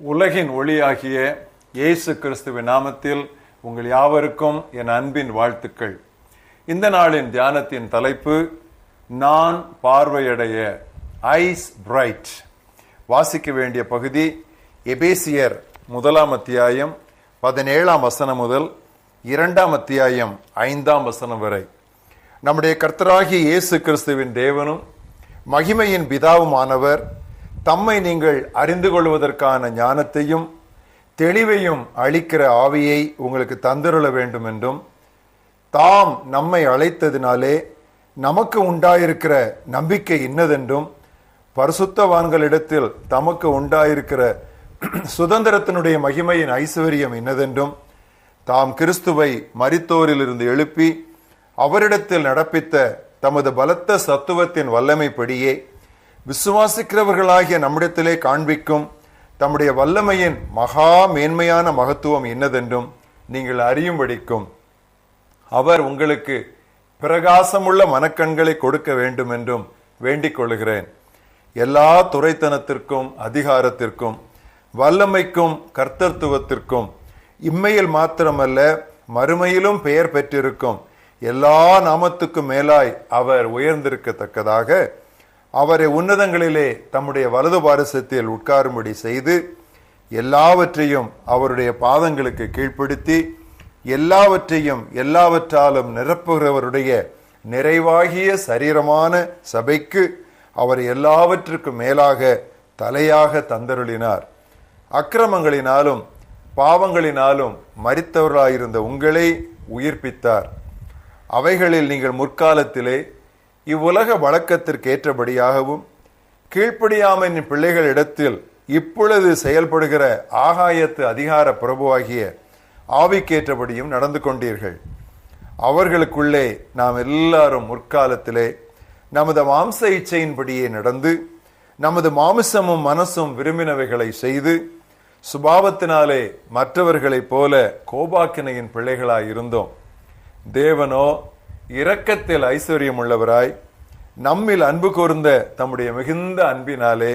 உலகின் ஒளியாகிய இயேசு கிறிஸ்துவின் நாமத்தில் உங்கள் யாவருக்கும் என் அன்பின் வாழ்த்துக்கள். இந்த நாளின் தியானத்தின் தலைப்பு நான் பார்வையடைய ஐஸ் பிரைட். வாசிக்க வேண்டிய பகுதி எபேசியர் முதலாம் அத்தியாயம் பதினேழாம் வசனம் முதல் இரண்டாம் அத்தியாயம் ஐந்தாம் வசனம் வரை. நம்முடைய கர்த்தராகிய இயேசு கிறிஸ்துவின் தேவனும் மகிமையின் பிதாவுமானவர் தம்மை நீங்கள் அறிந்து கொள்வதற்கான ஞானத்தையும் தெளிவையும் அளிக்கிற ஆவியை உங்களுக்கு தந்திருள வேண்டும் என்றும் தாம் நம்மை அழைத்ததினாலே நமக்கு உண்டாயிருக்கிற நம்பிக்கை இன்னதென்றும் பரிசுத்தவான்களிடத்தில் தமக்கு உண்டாயிருக்கிற சுதந்திரத்தினுடைய மகிமையின் ஐஸ்வர்யம் இன்னதென்றும் தாம் கிறிஸ்துவை மரித்தோரிலிருந்து எழுப்பி அவரிடத்தில் நடப்பித்த தமது பலத்த சத்துவத்தின் வல்லமைப்படியே விசுவாசிக்கிறவர்களாகிய நம்மிடத்திலே காண்பிக்கும் தம்முடைய வல்லமையின் மகா மேன்மையான மகத்துவம் என்னதென்றும் நீங்கள் அறியும்படிக்கும். அவர் உங்களுக்கு பிரகாசமுள்ள மனக்கண்களை கொடுக்க வேண்டும் என்றும் வேண்டிக் கொள்கிறேன். எல்லா துறைத்தனத்திற்கும் அதிகாரத்திற்கும் வல்லமைக்கும் கர்த்தத்துவத்திற்கும் இம்மையில் மாத்திரமல்ல மறுமையிலும் பெயர் பெற்றிருக்கும் எல்லா நாமத்துக்கும் மேலாய் அவர் உயர்ந்திருக்கத்தக்கதாக அவரை உன்னதங்களிலே தம்முடைய வலது பாரசத்தில் உட்காரும்படி செய்து எல்லாவற்றையும் அவருடைய பாதங்களுக்கு கீழ்ப்படுத்தி எல்லாவற்றையும் எல்லாவற்றாலும் நிரப்புகிறவருடைய நிறைவாகிய சரீரமான சபைக்கு அவர் எல்லாவற்றுக்கும் மேலாக தலையாக தந்தருளினார். அக்கிரமங்களினாலும் பாவங்களினாலும் மறித்தவர்களாயிருந்த உங்களை உயிர்ப்பித்தார். அவைகளில் நீங்கள் முற்காலத்திலே இவ்வுலக வழக்கத்திற்கு ஏற்றபடியாகவும் கீழ்ப்படியாமையின் பிள்ளைகளிடத்தில் இப்பொழுது செயல்படுகிற ஆகாயத்து அதிகார பிரபுவாகிய ஆவிக்கேற்றபடியும் நடந்து கொண்டீர்கள். அவர்களுக்குள்ளே நாம் எல்லாரும் முற்காலத்திலே நமது மாம்ச இச்சையின்படியே நடந்து நமது மாமிசமும் மனசும் விரும்பினவைகளை செய்து சுபாவத்தினாலே மற்றவர்களைப் போல கோபாக்கினையின் பிள்ளைகளாய் இருந்தோம் தேவனோ இரக்கத்தில் ஐஸ்வர்யம் உள்ளவராய் நம்மில் அன்பு கூர்ந்த தம்முடைய மிகுந்த அன்பினாலே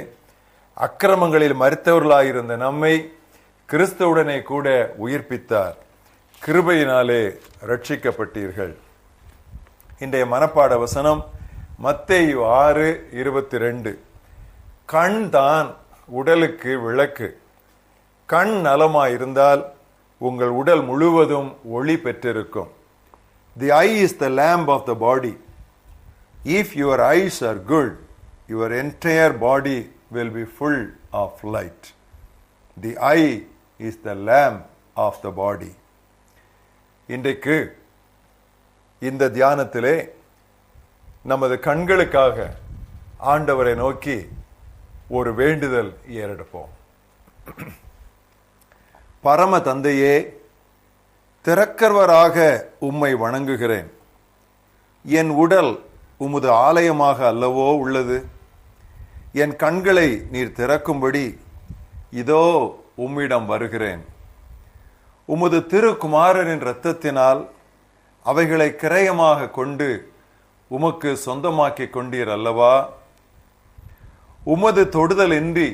அக்கிரமங்களில் மறித்தவர்களாயிருந்த நம்மை கிறிஸ்துவுடனே கூட உயிர்ப்பித்தார். கிருபையினாலே ரட்சிக்கப்பட்டீர்கள் இன்றைய மனப்பாட வசனம் மத்தேயு ஆறு இருபத்தி ரெண்டு கண் தான் உடலுக்கு விளக்கு. கண் நலமாயிருந்தால் உங்கள் உடல் முழுவதும் ஒளி பெற்றிருக்கும். The eye is the lamp of the body. If your eyes are good, your entire body will be full of light. The eye is the lamp of the body. இன்றைக்கு இந்த தியானத்திலே நமது கண்களுக்காக ஆண்டவரை நோக்கி ஒரு வேண்டுதல் ஏறெடுப்போம் பரம தந்தையே திறக்கர்வராக உம்மை வணங்குகிறேன். என் உடல் உமது ஆலயமாக அல்லவோ உள்ளது. என் கண்களை நீர் திறக்கும்படி இதோ உம்மிடம் வருகிறேன். உமது திருக்குமாரனின் இரத்தத்தினால் அவைகளை கிரயமாக கொண்டு உமக்கு சொந்தமாக்கிக் கொண்டீர் அல்லவா? உமது தொடுதலின்றி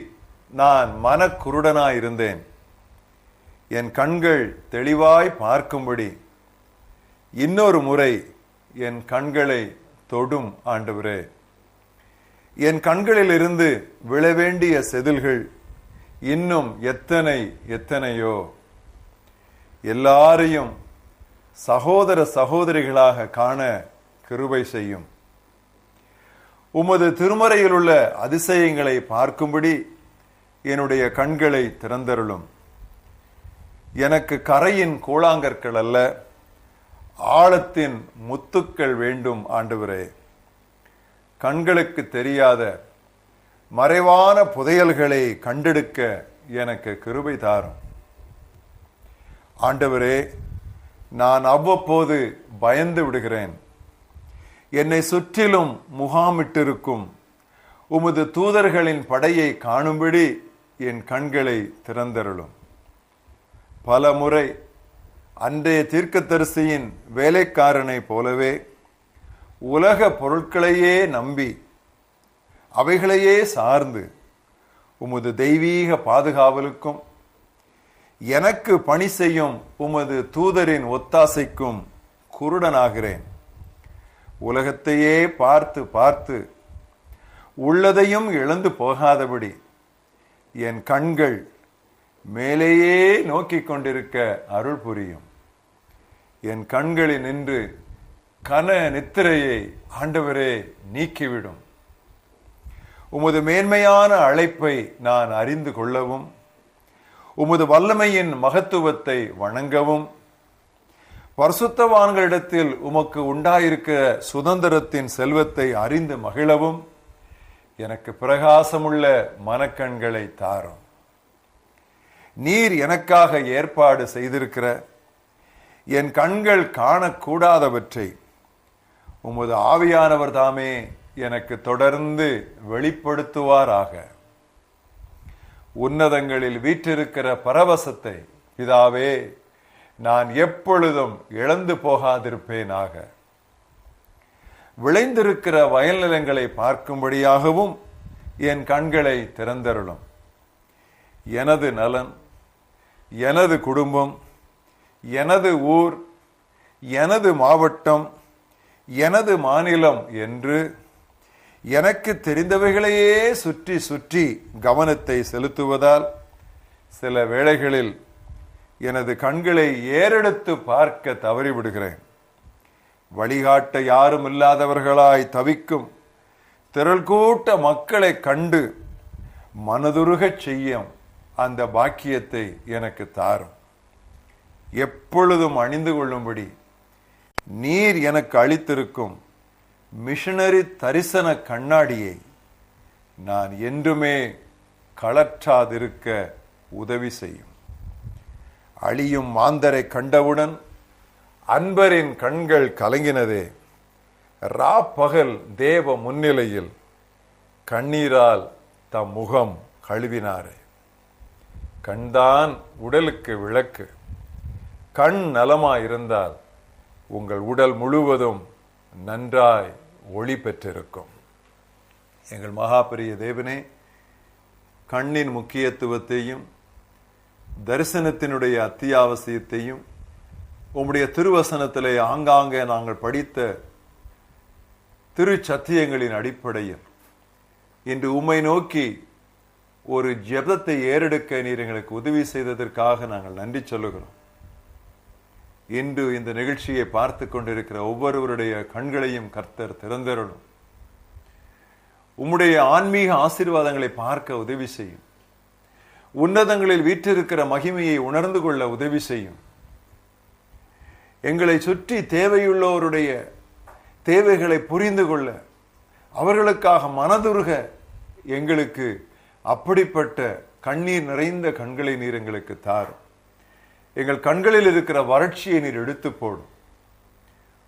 நான் மனக்குருடனாயிருந்தேன். என் கண்கள் தெளிவாய் பார்க்கும்படி. இன்னொரு முறை என் கண்களை தொடும் ஆண்டவரே. என் கண்களிலிருந்து விழவேண்டிய செதில்கள் இன்னும் எத்தனை எத்தனையோ. எல்லாரையும் சகோதர சகோதரிகளாக காண கிருபை செய்யும். உமது திருமறையில் உள்ள அதிசயங்களை பார்க்கும்படி என்னுடைய கண்களை திறந்தருளும். எனக்கு கரையின் கூழாங்கற்கள் அல்ல ஆழத்தின் முத்துக்கள் வேண்டும் ஆண்டவரே. கண்களுக்கு தெரியாத மறைவான புதையல்களை கண்டெடுக்க எனக்கு கிருபை தாரும். ஆண்டவரே நான் அவ்வப்போது பயந்து விடுகிறேன். என்னை சுற்றிலும் முகாமிட்டிருக்கும் உமது தூதர்களின் படையை காணும்படி என் கண்களை திறந்தருளும். பல முறை அன்றைய தீர்க்கதரிசியின் வேலைக்காரனை போலவே உலக பொருட்களையே நம்பி அவைகளையே சார்ந்து உமது தெய்வீக பாதுகாவலுக்கும் எனக்கு பணி செய்யும் உமது தூதரின் ஒத்தாசைக்கும் குருடனாகிறேன். உலகத்தையே பார்த்து பார்த்து உள்ளதையும் இழந்து போகாதபடி என் கண்கள் மேலேயே நோக்கி கொண்டிருக்க அருள் புரியும். என் கண்களில் நின்று கன நித்திரையை ஆண்டவரே நீக்கிவிடும். உமது மேன்மையான அழைப்பை நான் அறிந்து கொள்ளவும் உமது வல்லமையின் மகத்துவத்தை வணங்கவும் பரிசுத்தவான்களிடத்தில் உமக்கு உண்டாயிருக்கிற சுதந்திரத்தின் செல்வத்தை அறிந்து மகிழவும் எனக்கு பிரகாசமுள்ள மனக்கண்களை தாரும். நீர் எனக்காக ஏற்பாடு செய்திருக்கிற என் கண்கள் காணக்கூடாதவற்றை உமது ஆவியானவர் தாமே எனக்கு தொடர்ந்து வெளிப்படுத்துவாராக. உன்னதங்களில் வீற்றிருக்கிற பரவசத்தை பிதாவே நான் எப்பொழுதும் இழந்து போகாதிருப்பேனாக. விளைந்திருக்கிற வயல் நிலங்களை பார்க்கும்படியாகவும் என் கண்களை திறந்தருளும். எனது நலன் எனது குடும்பம் எனது ஊர் எனது மாவட்டம் எனது மாநிலம் என்று எனக்கு தெரிந்தவைகளையே சுற்றி சுற்றி கவனத்தை செலுத்துவதால் சில வேளைகளில் எனது கண்களை ஏறெடுத்து பார்க்க தவறிவிடுகிறேன். வழிகாட்ட யாரும் இல்லாதவர்களாய் தவிக்கும் திரள் கூட்ட மக்களை கண்டு மனதுருகச் செய்யும் அந்த பாக்கியத்தை எனக்கு தாரும். எப்பொழுதும் அணிந்து கொள்ளும்படி நீர் எனக்கு அளித்திருக்கும் மிஷனரி தரிசன கண்ணாடியை நான் என்றுமே கலற்றாதிருக்க உதவி செய்யும். அழியும் மாந்தரை கண்டவுடன் அன்பரின் கண்கள் கலங்கினதே. ரா பகல் தேவ முன்னிலையில் கண்ணீரால் தம் முகம் கழுவினாரே. கண்தான் உடலுக்கு விளக்கு. கண் நலமாயிருந்தால் உங்கள் உடல் முழுவதும் நன்றாய் ஒளி பெற்றிருக்கும். எங்கள் மகாபெரிய தேவனே கண்ணின் முக்கியத்துவத்தையும் தரிசனத்தினுடைய அத்தியாவசியத்தையும் உம்முடைய திருவசனத்திலே ஆங்காங்கே நாங்கள் படித்த திருச்சத்தியங்களின் அடிப்படையில் இன்று உம்மை நோக்கி ஒரு ஜெபத்தை ஏறெடுக்க நீர் எங்களுக்கு உதவி செய்ததற்காக நாங்கள் நன்றி சொல்லுகிறோம். இன்று இந்த நிகழ்ச்சியை பார்த்து கொண்டிருக்கிற ஒவ்வொருவருடைய கண்களையும் கர்த்தர் திறந்தருளும் உம்முடைய ஆன்மீக ஆசீர்வாதங்களை பார்க்க உதவி செய்யும். உன்னதங்களில் வீற்றிருக்கிற மகிமையை உணர்ந்து கொள்ள உதவி செய்யும். எங்களை சுற்றி தேவையுள்ளவருடைய தேவைகளை புரிந்து கொள்ள அவர்களுக்காக மனதுருக எங்களுக்கு அப்படிப்பட்ட கண்ணீர் நிறைந்த கண்களை நீர் எங்களுக்கு தாரும் எங்கள் கண்களில் இருக்கிற வறட்சியை நீர் எடுத்து போடும்.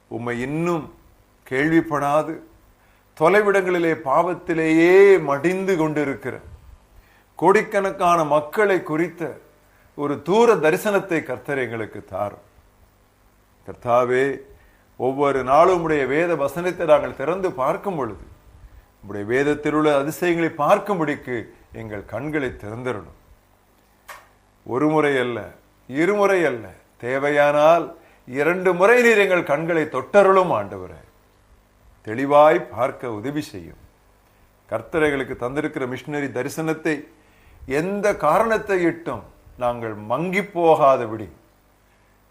உம்மை இன்னும் கேள்விப்படாது. தொலைவிடங்களிலே பாவத்திலேயே மடிந்து கொண்டிருக்கிற கோடிக்கணக்கான மக்களை குறித்த ஒரு தூர தரிசனத்தை கர்த்தர் எங்களுக்கு தாரும். கர்த்தாவே ஒவ்வொரு நாளும் உடைய வேத வசனத்தை நாங்கள் திறந்து பார்க்கும் பொழுது உடைய வேதத்தில் உள்ள அதிசயங்களை பார்க்கும்படிக்கு எங்கள் கண்களை திறந்திடணும். ஒரு முறை அல்ல இருமுறை அல்ல. தேவையானால் இரண்டு முறை நீர் எங்கள் கண்களை தொட்டருளும் ஆண்டவரே. தெளிவாய் பார்க்க உதவி செய்யும். கர்த்தரைகளுக்கு தந்திருக்கிற மிஷினரி தரிசனத்தை எந்த காரணத்தை இட்டும் நாங்கள் மங்கி போகாதபடி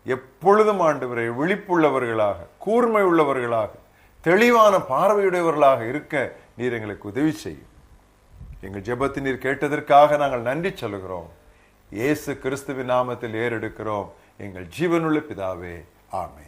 எப்பொழுதும் ஆண்டவரை விழிப்புள்ளவர்களாக கூர்மை உள்ளவர்களாக தெளிவான பார்வையுடையவர்களாக இருக்க நீர் எங்களுக்கு உதவி செய்யும். எங்கள் ஜெபத்தை நீர் கேட்டதற்காக நாங்கள் நன்றி சொல்கிறோம் இயேசு கிறிஸ்துவின் நாமத்தில் ஏறெடுக்கிறோம். எங்கள் ஜீவனுள்ள பிதாவே ஆமே